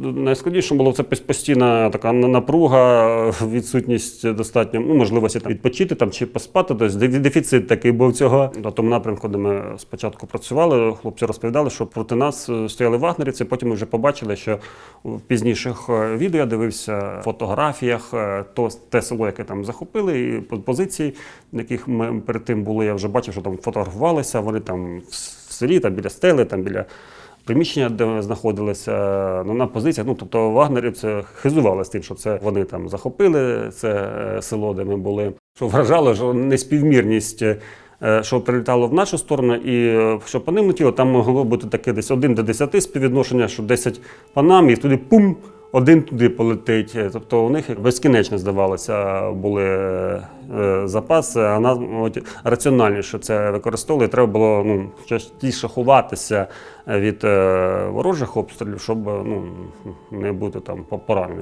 Найскладніше було це постійна така напруга, відсутність достатньо ну, можливості там, відпочити там, чи поспати. Тобто дефіцит такий був цього. На тому напрямку, де ми спочатку працювали, хлопці розповідали, що проти нас е, стояли вагнерівці. Потім ми вже побачили, що в пізніших е, відео я дивився в фотографіях, е, то те село, яке там захопили, і позиції, яких ми перед тим були, я вже бачив, що там фотографувалися. Вони там в селі, там біля стели, там біля приміщення, де знаходилися ну, на позиціях. Ну тобто вагнерівці хизувалися тим, що це вони там захопили це е, село, де ми були. Що вражало, що неспівмірність. е, Що прилітало в нашу сторону, і е, що по ним летіло, там могло бути таке десь 1 до 10 співвідношення, що 10 по нам, і туди пум, один туди полетить. Е, Тобто у них безкінечно здавалося були е, запаси, а нам раціональніше це використовували. Треба було ну, частіше ховатися від е, ворожих обстрілів, щоб ну, не бути там пораненим.